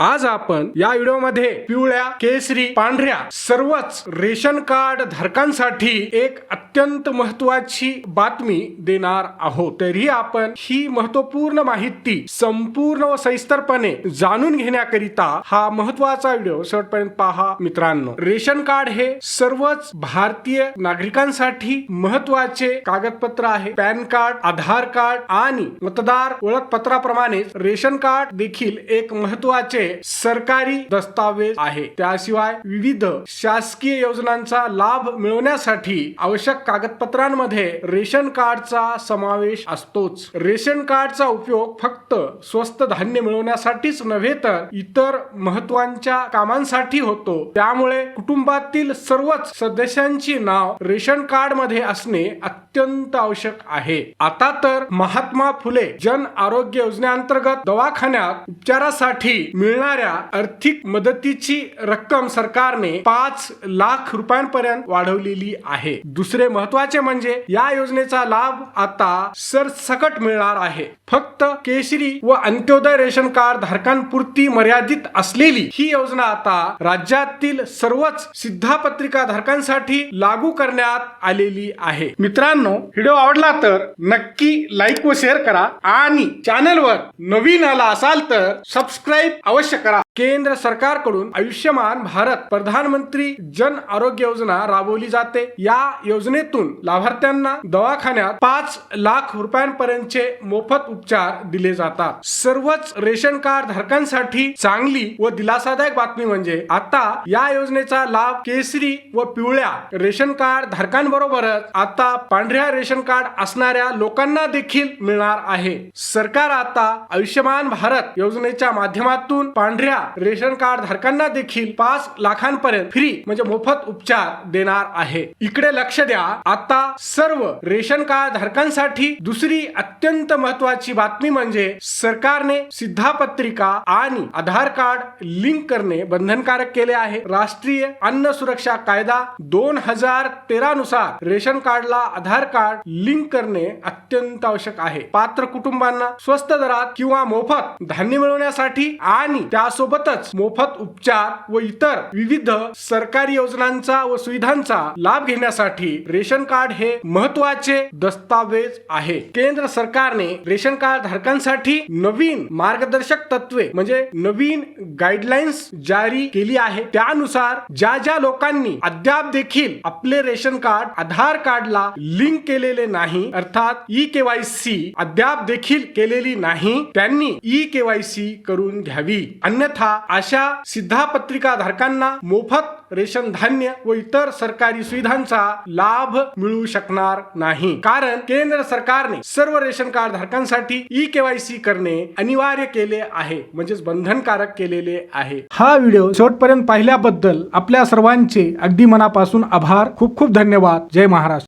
आज आपण या व्हिडिओमध्ये पिवळ्या केसरी पांढऱ्या सर्वच रेशन कार्ड धारकांसाठी एक अत्यंत महत्वाची बातमी देणार आहोत. तरी आपण ही महत्त्वपूर्ण माहिती संपूर्ण व सविस्तरपणे जाणून घेण्याकरिता हा महत्त्वाचा व्हिडिओ शेवटपर्यंत पहा मित्रांनो. रेशन कार्ड हे सर्वच भारतीय नागरिकांसाठी महत्त्वाचे कागदपत्र आहे. पॅन कार्ड आधार कार्ड आणि मतदार ओळखपत्राप्रमाणेच रेशन कार्ड देखील एक महत्त्वाचे सरकारी दस्तावेज आहे. त्याशिवाय विविध शासकीय योजनांचा लाभ मिळवण्यासाठी आवश्यक कागदपत्रांमध्ये रेशन कार्डचा समावेश असतोच. रेशन कार्डचा उपयोग फक्त स्वस्त धान्य मिळवण्यासाठीच नव्हे तर इतर महत्त्वाच्या कामांसाठी होतो. त्यामुळे कुटुंबातील सर्वच सदस्यांची नाव रेशन कार्डमध्ये असणे अत्यंत आवश्यक आहे. आता तर महात्मा फुले जन आरोग्य योजनेअंतर्गत दवाखान्यात उपचारासाठी मिळ मिळणाऱ्या आर्थिक मदतीची रक्कम सरकारने पाच लाख रुपयांपर्यंत वाढवलेली आहे. दुसरे महत्त्वाचे म्हणजे या योजनेचा लाभ आता सरसकट मिळणार आहे. फक्त केशरी व अंत्योदय रेशन कार्ड धारकांपुरती मर्यादित असलेली ही योजना आता राज्यातील सर्वच सिद्धापत्रिका धारकांसाठी लागू करण्यात आलेली आहे. मित्रांनो व्हिडिओ आवडला तर नक्की लाईक व शेअर करा आणि चॅनलवर नवीन आला असाल तर सबस्क्राईब अवश्य करा. केंद्र सरकारकडून आयुष्यमान भारत प्रधानमंत्री जन आरोग्य योजना राबवली जाते. या योजनेतून लाभार्थ्यांना दवाखान्यात पाच लाख रुपयांपर्यंतचे मोफत उपचार दिले जातात. सर्वच रेशन कार्ड धारकांसाठी चांगली व दिलासादायक बातमी म्हणजे आता या योजनेचा लाभ केसरी व पिवळ्या रेशन कार्ड धारकांबरोबरच आता पांढऱ्या रेशन कार्ड असणाऱ्या लोकांना देखील मिळणार आहे. सरकार आता आयुष्यमान भारत योजनेच्या माध्यमातून पांढऱ्या रेशन कार्ड धारकांना देखील पाच लाखांपर्यंत फ्री म्हणजे मोफत उपचार देणार आहे. इकडे लक्ष द्या. आता सर्व रेशन कार्ड धारकांसाठी दुसरी अत्यंत महत्वाची बातमी म्हणजे सरकारने सिद्धापत्रिका आणि आधार कार्ड लिंक करणे बंधनकारक केले आहे. राष्ट्रीय अन्न सुरक्षा कायदा दोन हजार तेरा नुसार रेशन कार्डला आधार कार्ड लिंक करणे अत्यंत आवश्यक आहे. पात्र कुटुंबांना स्वस्त दरात किंवा मोफत धान्य मिळवण्यासाठी आणि त्यासोबतच मोफत उपचार व इतर विविध सरकारी योजनांचा व सुविधांचा लाभ घेण्यासाठी रेशन कार्ड हे महत्त्वाचे दस्तावेज आहे. केंद्र सरकारने रेशन कार्ड धारकांसाठी नवीन मार्गदर्शक तत्वे म्हणजे नवीन गाईडलाईन्स जारी केली आहे. त्यानुसार ज्या ज्या लोकांनी अद्याप देखील आपले रेशन कार्ड आधार कार्डला लिंक केलेले नाही अर्थात ई केवायसी अद्याप देखील केलेली नाही त्यांनी ई केवायसी करून घ्यावी. अन्यथा अशा सिद्धापत्रिका धारकांना मोफत रेशन धान्य व इतर सरकारी सुविधांचा लाभ मिळू शकणार नाही. कारण केंद्र सरकारने सर्व रेशन कार्ड धारकांसाठी ई केवायसी करणे अनिवार्य केले आहे म्हणजेच बंधनकारक केलेले आहे. हा व्हिडिओ शेवटपर्यंत पाहिल्याबद्दल आपल्या सर्वांचे अगदी मनापासून आभार. खूप खूप धन्यवाद. जय महाराष्ट्र.